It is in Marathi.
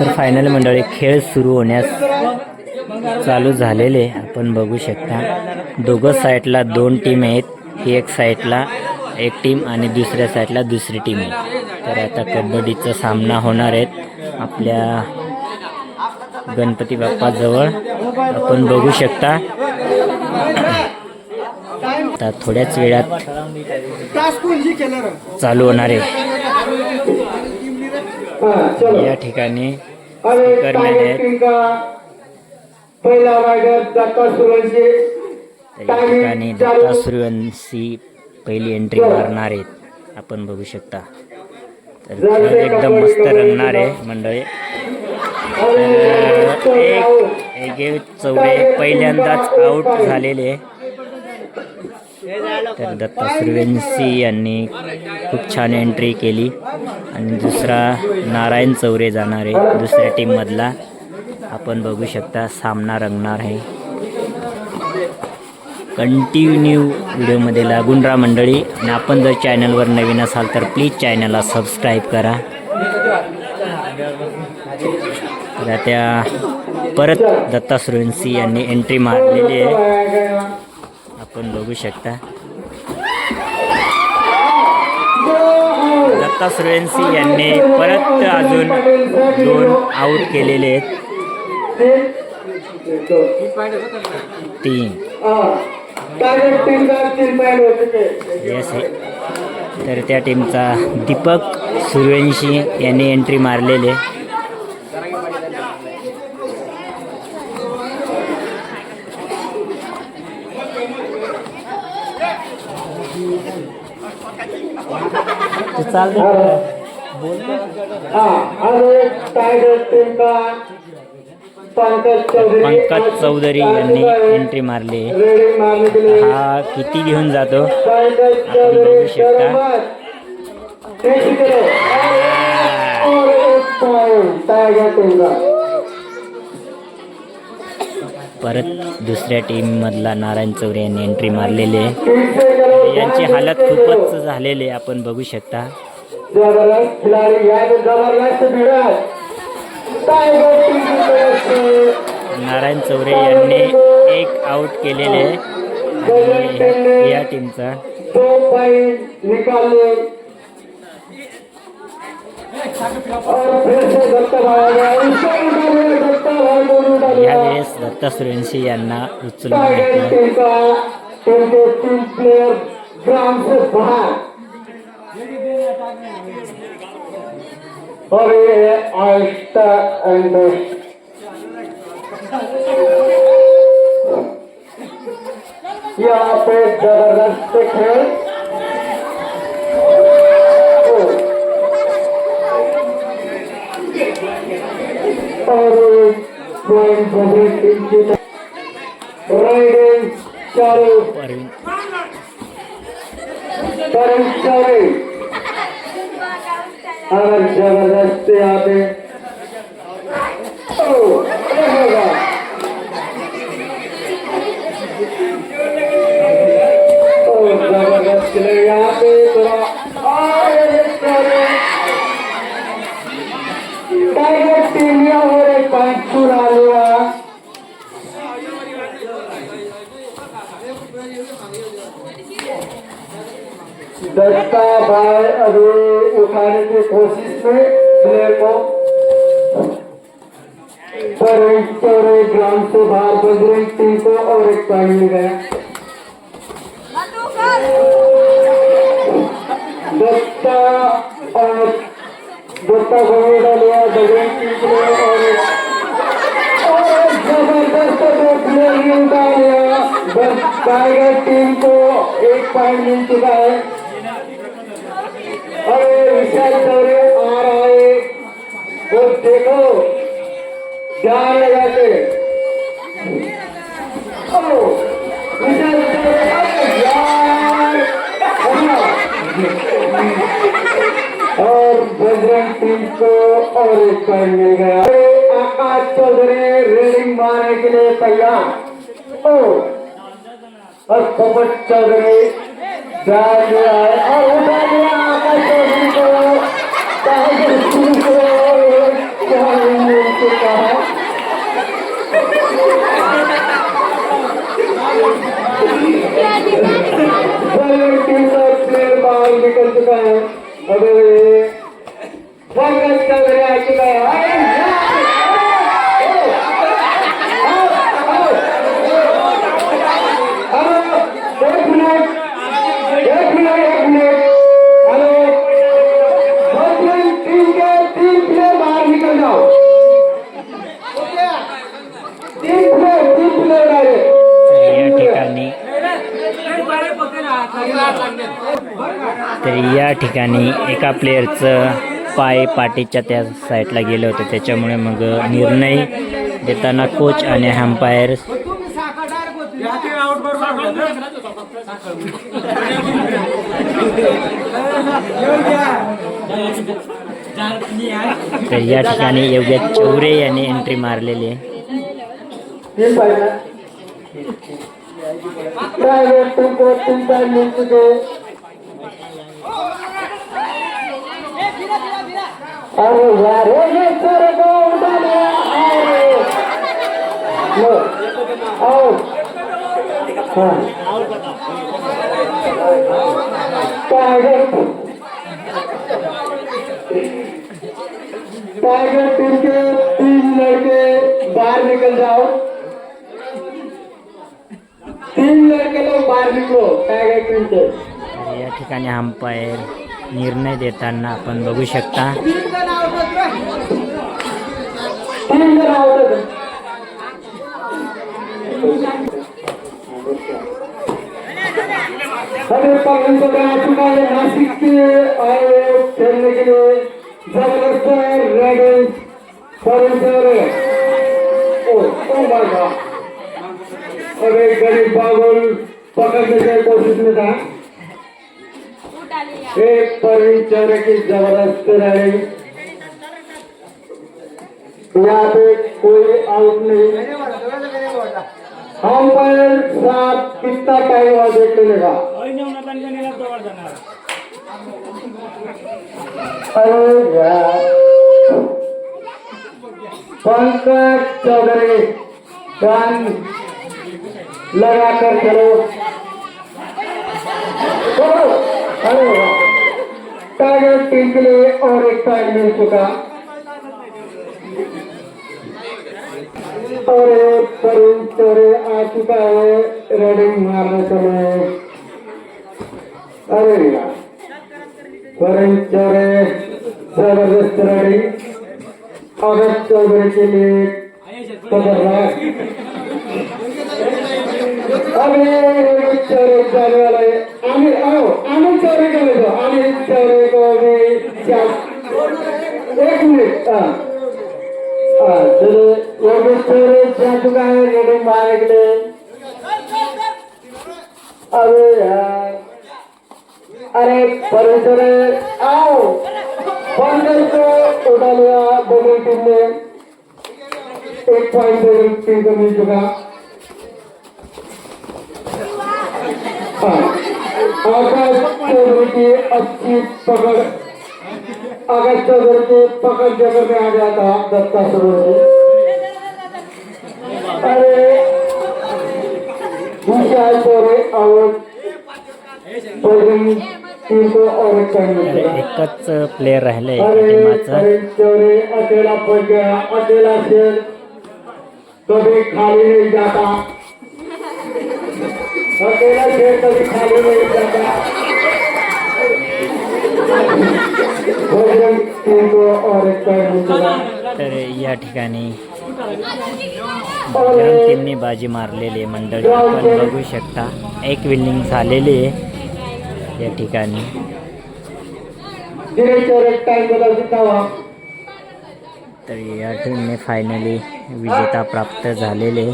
तर फायनल मंडळी खेळ सुरू होण्यास चालू झालेले आपण बघू शकता दोघं साईडला दोन टीम आहेत. ही एक साईडला एक टीम आणि दुसऱ्या साईडला दुसरी टीम आहे. तर आता कबड्डीचा सामना होणार आहेत आपल्या गणपती बाप्पाजवळ. आपण बघू शकता आता थोड्याच वेळात चालू होणार आहे या ठिकाणी स्पीकरमॅन आहेत पहिला रायडर दत्ता सुरंशी या ठिकाणी दत्ता सूर्यवंशी पहिली एंट्री मारणार आहेत. आपण बघू शकता. तर एकदम मस्त रंगणार आहे मंडळी. एक एक चौरे पहिल्यांदाच आउट झालेले तर दत्ता सूर्यवंशी यांनी खूप छान एंट्री केली. आणि दुसरा नारायण चौरे जाणारे दुसऱ्या टीममधला आपण बघू शकता सामना रंगणार आहे. कंटिन्यू व्हिडिओमध्ये लागून राहा मंडळी. आणि आपण जर चॅनलवर नवीन असाल तर प्लीज चॅनलला सबस्क्राईब करा. तर त्या परत दत्ता सूर्यवंशी यांनी एंट्री मारलेली आहे. आपण बघू शकता. आता सूर्यवंशी यांनी परत अजून दोन आऊट केलेले आहेत. तीन. येस तर त्या टीमचा दीपक सूर्यवंशी यांनी एंट्री मारलेले पंकज चौधरी यांनी एंट्री मारली. हा किती घेऊन जातो? आपण बघू शकता. परत दुसऱ्या टीम मधला नारायण चौरे यांनी एंट्री मारलेली आहे. यांची हालत खूपच झालेली आहे. आपण बघू शकता. नारायण चौरे यांनी एक आउट केलेले आहे. या टीमचा यावेळेस दत्ता सूर्यवंशी यांना उचलून घेतलं. है यहाँ पे जबरदस्त खेल और पॉइंट की राइडिंग चालू करण चालू और जबरदस्त यहाँ सत्ता भाई अभी उठाने की कोशिश में प्लेयर को पर एक चौरे ग्राउंड से बाहर बज रही टीम को और एक पॉइंट मिल गया दत्ता और दत्ता को भी डालिया बजरंग टीम को और और जबरदस्त दो प्लेयर ने डालिया बस टाइगर टीम को एक पॉइंट मिल चुका है ध्यान लगा और बजरंग टीम को और एक करने गया अरे, आकाश चौधरी रीडिंग मारने के लिए तैयार ओ और पवन चौधरी जा गया और उठा गया आकाश चौधरी को टाइगर सिंह को क्या चुका है बॉलीवुड टीम का प्लेयर बाहर ठिकाणी एका प्लेअरचं पाय पाठीच्या त्या साईडला गेलं होतं. त्याच्यामुळे मग निर्णय देताना कोच आणि हॅम्पायर तर या ठिकाणी योग्य चौरे यांनी एंट्री मारलेली आहे तीन पाहिजे प्रायव्हेट टेम्पो तीन टाइम मिल चुके अरे यार ये सर को उठा लिया अरे लो आओ हाँ टाइगर टाइगर टीम के तीन लड़के बाहर निकल जाओ तीन लड़के लोग बाहर निकलो टाइगर टीम के तर या ठिकाणी अंपायर निर्णय देताना आपण बघू शकता नासिक के खेलने के लिए जबरदस्त फॉरेंसर ओ ओ माय गॉड अरे गरीब बाबुल पकड़ने की कोशिश में था एक परवीन चौरे की जबरदस्त रैली यहाँ पे कोई आउट नहीं. अंपायर साहब कितना टाइम हुआ देख लेगा अरे यार पंकज चौधरी कान लगा कर चलो. अरे टाइगर टीम के लिए और एक टाइम मिल चुका. और एक करीम चोरे आ चुका है रेडिंग मारने के लिए. अरे यार करीम चोरे जबरदस्त रेडिंग अगस्त चौधरी के लिए खतरनाक. अभी रेडिंग चोरे जाने वाला है. जा चुका है रेडिंग मारने के अरे यार अरे परमेश्वर आओ पंकज को उठा लिया बॉलिंग टीम ने एक पॉइंट बॉलिंग टीम को मिल चुका हाँ, आकाश चौधरी की अच्छी पकड़ आकाश चौधरी की पकड़ जगह में आ गया था दत्ता सरोवर अरे. विशाल चौरे आउट एकच प्लेअर राहिले खाली नहीं जाता. नहीं जाता. तर या ठिकाणी टीमने बाजी मारलेली आहे. मंडळी आपण बघू शकता एक विल्डिंग झालेली आहे. या ठिकाणी. तर या टीमने फायनली विजेता प्राप्त झालेले.